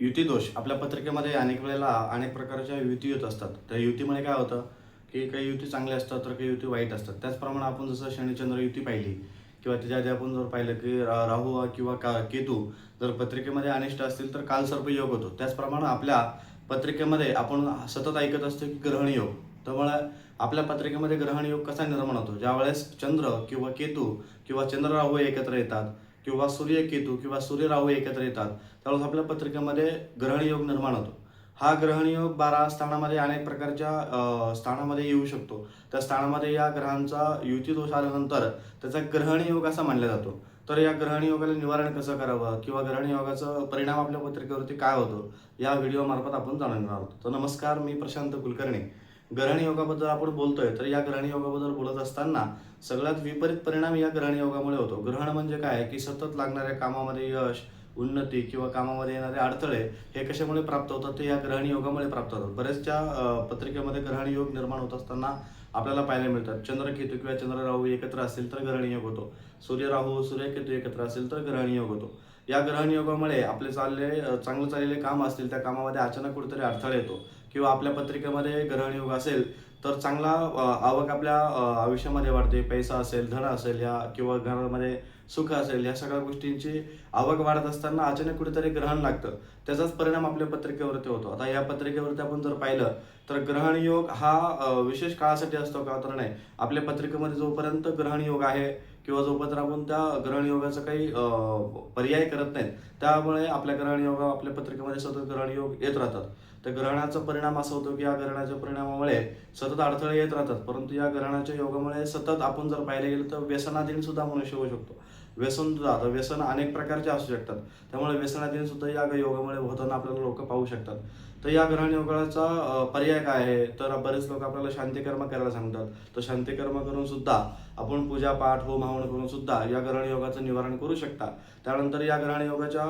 युती दोष. आपल्या पत्रिकेमध्ये अनेक वेळेला अनेक प्रकारच्या युती येत असतात. त्या युतीमुळे काय होतं की काही युती चांगल्या असतात तर काही युती वाईट असतात. त्याचप्रमाणे आपण जसं शनिचंद्र युती पाहिली किंवा त्याच्या आधी आपण जर पाहिलं की राहू किंवा का केतू जर पत्रिकेमध्ये अनिष्ट असतील तर कालसर्प योग होतो. त्याचप्रमाणे आपल्या पत्रिकेमध्ये आपण सतत ऐकत असतो की ग्रहण योग. त्यामुळे आपल्या पत्रिकेमध्ये ग्रहण योग कसा निर्माण होतो? ज्यावेळेस चंद्र किंवा केतू किंवा चंद्र राहू एकत्र येतात किंवा सूर्य केतू किंवा सूर्य राहू एकत्र येतात त्यावेळेस आपल्या पत्रिकेमध्ये ग्रहणयोग निर्माण होतो. हा ग्रहणयोग बारा स्थानामध्ये अनेक प्रकारच्या स्थानामध्ये येऊ शकतो. त्या स्थानामध्ये या ग्रहांचा युती दोष आल्यानंतर त्याचा ग्रहणयोग असा मानला जातो. तर या ग्रहण योगाला निवारण कसं करावं किंवा ग्रहण योगाचा परिणाम आपल्या पत्रिकेवरती काय होतो या व्हिडिओमार्फत आपण जाणून घेणार आहोत. तर नमस्कार मी प्रशांत कुलकर्णी. ग्रहण योगाबद्दल आपण बोलतोय तर या ग्रहण योगाबद्दल बोलत असताना सगळ्यात विपरीत परिणाम या ग्रहण योगामुळे होतो. ग्रहण म्हणजे काय? की सतत लागणाऱ्या कामामध्ये यश उन्नती किंवा कामामध्ये येणारे अडथळे हे कशामुळे प्राप्त होतात? ते या ग्रहण योगामुळे प्राप्त होतात. बरेचशा पत्रिकेमध्ये ग्रहण योग निर्माण होत असताना आपल्याला पाहायला मिळतात. चंद्रकेतू किंवा चंद्र राहू एकत्र असेल तर ग्रहण योग होतो. सूर्य राहू सूर्यकेतू एकत्र असेल तर ग्रहण योग होतो. या ग्रहणयोगामुळे आपले चालले चांगलं चाललेले काम असतील त्या कामामध्ये अचानक कुठेतरी अडथळा येतो. किंवा आपल्या पत्रिकेमध्ये ग्रहणयोग असेल तर चांगला आवक आपल्या आयुष्यामध्ये वाढते. पैसा असेल धन असेल या किंवा घरामध्ये सुख असेल या सगळ्या गोष्टींची आवक वाढत असताना अचानक कुठेतरी ग्रहण लागतं. त्याचाच परिणाम आपल्या पत्रिकेवरती होतो. आता या पत्रिकेवरती आपण जर पाहिलं तर ग्रहणयोग हा विशेष काळासाठी असतो का तर नाही. आपल्या पत्रिकेमध्ये जोपर्यंत ग्रहणयोग आहे किंवा जोपर्यंत आपण त्या ग्रहण योगाचा काही पर्याय करत नाहीत त्यामुळे आपल्या ग्रहण योग आपल्या पत्रिकेमध्ये सतत ग्रहण योग येत राहतात. तर ग्रहणाचा परिणाम असा होतो की या ग्रहणाच्या परिणामामुळे सतत अडथळे येत राहतात. परंतु या ग्रहणाच्या योगामुळे सतत आपण जर पाहायला गेलं तर व्यसनाधीन सुद्धा मनुष्य होऊ शकतो. व्यसन सुद्धा आता व्यसन अनेक प्रकारचे असू शकतात. त्यामुळे व्यसनातील सुद्धा या योगामुळे होताना आपल्याला लोक पाहू शकतात. तर या ग्रहण योगाचा पर्याय काय आहे? तर बरेच लोक आपल्याला शांतिकर्म करायला सांगतात. तर शांतिकर्म करून सुद्धा आपण पूजा पाठ होम हवन करून सुद्धा या ग्रहण योगाचं निवारण करू शकता. त्यानंतर या ग्रहण योगाचा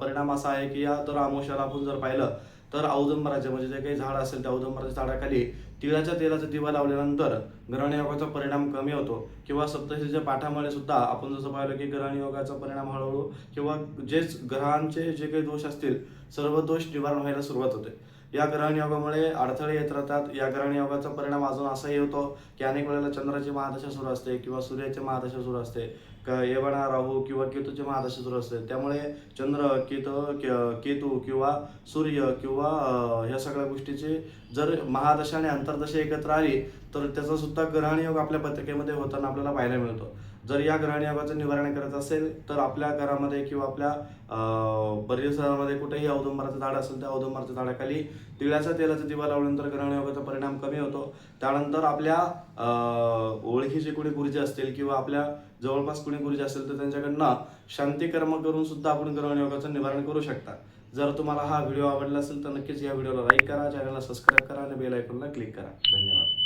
परिणाम असा आहे की या तर आमोशाला आपण जर पाहिलं तर औदंबराचे म्हणजे जे काही झाड असेल त्या औदंबराच्या झाडाखाली तिळाच्या तेलाचा दिवा लावल्यानंतर ग्रहण योगाचा परिणाम कमी होतो. किंवा सप्तशीच्या पाठामुळे सुद्धा आपण जसं पाहिलं की ग्रहण योगाचा परिणाम हळूहळू किंवा जेच ग्रहांचे जे काही दोष असतील सर्व दोष निवारण व्हायला सुरुवात होते. या ग्रहणयोगामुळे अडथळे येत राहतात. या ग्रहणयोगाचा परिणाम अजून असाही होतो की अनेक वेळेला चंद्राची महादशा सुरू असते किंवा सूर्याची महादशा सुरू असते. येवणा राहू किंवा केतूची महादशा सुरू असते. त्यामुळे चंद्र केतू के- केतू किंवा सूर्य किंवा ह्या सगळ्या गोष्टीची जर महादशा आणि अंतर्दशा एकत्र आली तर त्याचा सुद्धा ग्रहणयोग आपल्या पत्रिकेमध्ये होताना आपल्याला पाहायला मिळतो. जर या ग्रहण योगाचं निवारण करत असेल तर आपल्या घरामध्ये किंवा आपल्या परिसरामध्ये कुठेही औदुंबराचं झाड असेल त्या औदुंबराच्या झाडाखाली तिळाच्या तेलाचा दिवा लावल्यानंतर ग्रहण योगाचा परिणाम कमी होतो. त्यानंतर आपल्या ओळखीचे कुणी गुरुजी असतील किंवा आपल्या जवळपास कुणी गुरुजी असेल तर त्यांच्याकडनं शांतिकर्म करून सुद्धा आपण ग्रहणयोगाचं निवारण करू शकता. जर तुम्हाला हा व्हिडिओ आवडला असेल तर नक्कीच या व्हिडिओला लाईक करा चॅनलला सबस्क्राईब करा आणि बेल आयकॉनला क्लिक करा. धन्यवाद.